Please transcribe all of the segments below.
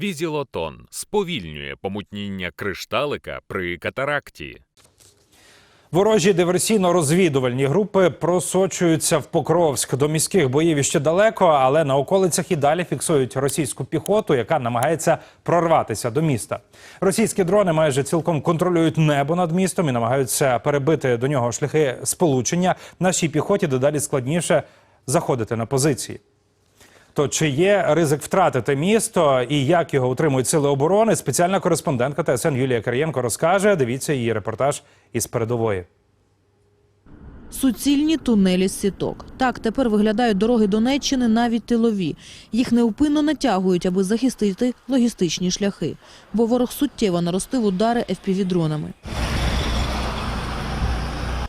Візілотон сповільнює помутніння кришталика при катаракті. Ворожі диверсійно-розвідувальні групи просочуються в Покровськ. До міських боїв іще далеко, але на околицях і далі фіксують російську піхоту, яка намагається прорватися до міста. Російські дрони майже цілком контролюють небо над містом і намагаються перебити до нього шляхи сполучення. Нашій піхоті дедалі складніше заходити на позиції. То чи є ризик втратити місто і як його утримують сили оборони? Спеціальна кореспондентка ТСН Юлія Кар'єнко розкаже. Дивіться її репортаж із передової. Суцільні тунелі з сіток. Так тепер виглядають дороги Донеччини навіть тилові. Їх неупинно натягують, аби захистити логістичні шляхи. Бо ворог суттєво наростив удари FPV-дронами.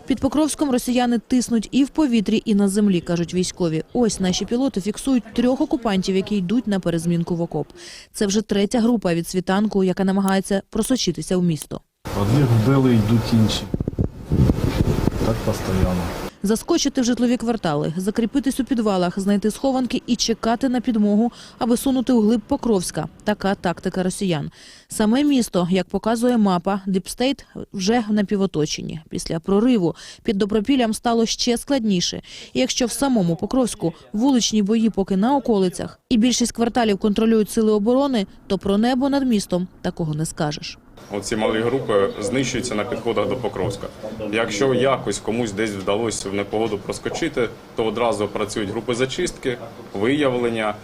Під Покровськом росіяни тиснуть і в повітрі, і на землі, кажуть військові. Ось наші пілоти фіксують трьох окупантів, які йдуть на перезмінку в окоп. Це вже третя група від світанку, яка намагається просочитися в місто. Одних вбили, йдуть інші. Так постійно. Заскочити в житлові квартали, закріпитись у підвалах, знайти схованки і чекати на підмогу, аби сунути у глиб Покровська. Така тактика росіян. Саме місто, як показує мапа, Діпстейт вже в напівоточенні. Після прориву під Добропіллям стало ще складніше. І якщо в самому Покровську вуличні бої поки на околицях і більшість кварталів контролюють сили оборони, то про небо над містом такого не скажеш. Оці малі групи знищуються на підходах до Покровська. Якщо якось комусь десь вдалося в непогоду проскочити, то одразу працюють групи зачистки, виявлення.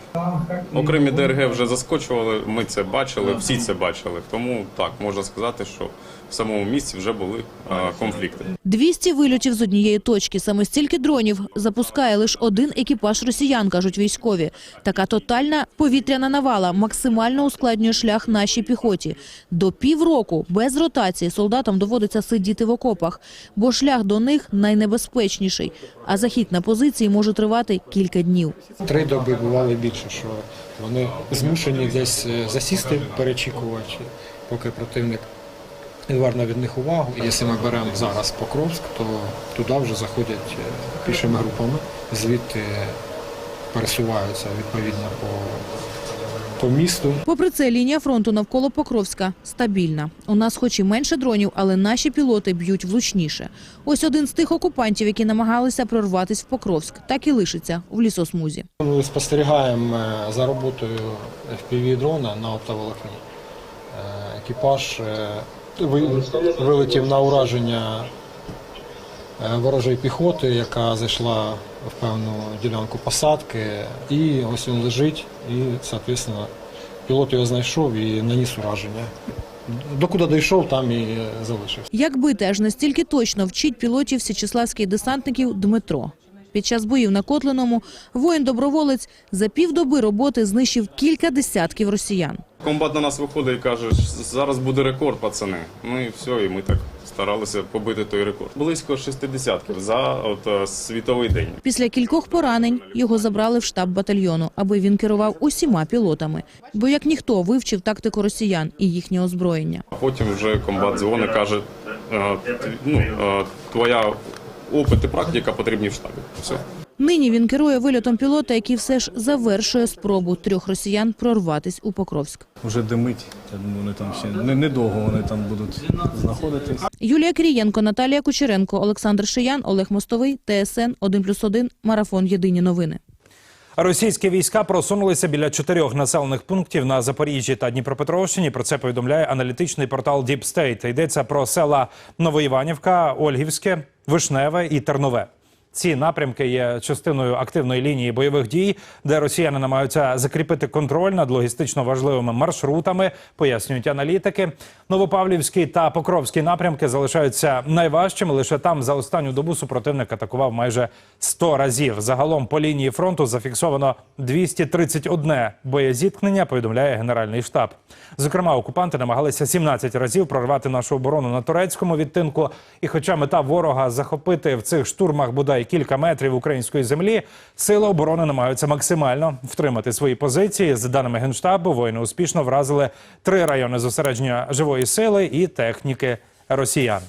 Окремі ДРГ вже заскочували. Ми це бачили, всі це бачили. Тому так можна сказати, що в самому місці вже були е, конфлікти. 200 вильотів з однієї точки. Саме стільки дронів запускає лише один екіпаж росіян, кажуть військові. Така тотальна повітряна навала максимально ускладнює шлях нашій піхоті. До півроку без ротації солдатам доводиться сидіти в окопах, бо шлях до них найнебезпечніший, а захід на позиції може тривати кілька днів. Три доби бувало більше, що вони змушені десь е, засісти, перечікувати, поки противник відверне від них увагу. Якщо ми беремо зараз Покровськ, то туди вже заходять е, пішими групами, звідти пересуваються відповідно по, по місту. Попри це, лінія фронту навколо Покровська стабільна. У нас хоч і менше дронів, але наші пілоти б'ють влучніше. Ось один з тих окупантів, які намагалися прорватися в Покровськ, так і лишиться в лісосмузі. Ми спостерігаємо е, за роботою FPV-дрона на оптоволокні. Е, Екіпаж е, вилетів на ураження ворожої піхоти, яка зайшла в певну ділянку посадки. І ось він лежить, і, соответственно, пілот його знайшов і наніс ураження. Докуди дійшов, там і залишився. Як бити аж настільки точно вчить пілотів січеславських десантників Дмитро. Під час боїв на Котлиному воїн-доброволець за півдоби роботи знищив кілька десятків росіян. Комбат на нас виходить і каже, зараз буде рекорд, пацани. Ну і все, і ми так старалися побити той рекорд. Близько 60 за от, е, світовий день. Після кількох поранень його забрали в штаб батальйону, аби він керував усіма пілотами. Бо як ніхто вивчив тактику росіян і їхнє озброєння. А потім вже комбат дзвонить, каже, е, ну, е, твоя опит і практика потрібні в штабі. Все. Нині він керує вильотом пілота, який все ж завершує спробу трьох росіян прорватись у Покровськ. Вже димить. Я думаю, вони там ще не- недовго вони там будуть знаходитись. Юлія Крієнко, Наталія Кучеренко, Олександр Шиян, Олег Мостовий, ТСН 1+,1, Марафон Єдині новини. Російські війська просунулися біля чотирьох населених пунктів на Запоріжжі та Дніпропетровщині. Про це повідомляє аналітичний портал Deep State. Йдеться про села Новоіванівка, Ольгівське, Вишневе і Тернове. Ці напрямки є частиною активної лінії бойових дій, де росіяни намагаються закріпити контроль над логістично важливими маршрутами, пояснюють аналітики. Новопавлівський та Покровський напрямки залишаються найважчими. Лише там за останню добу супротивник атакував майже 100 разів. Загалом по лінії фронту зафіксовано 231 боєзіткнення. Повідомляє генеральний штаб. Зокрема, окупанти намагалися 17 разів прорвати нашу оборону на турецькому відтинку. І, хоча мета ворога захопити в цих штурмах бодай кілька метрів української землі, сили оборони намагаються максимально втримати свої позиції. За даними генштабу, воїни успішно вразили три райони зосередження живої сили і техніки росіян.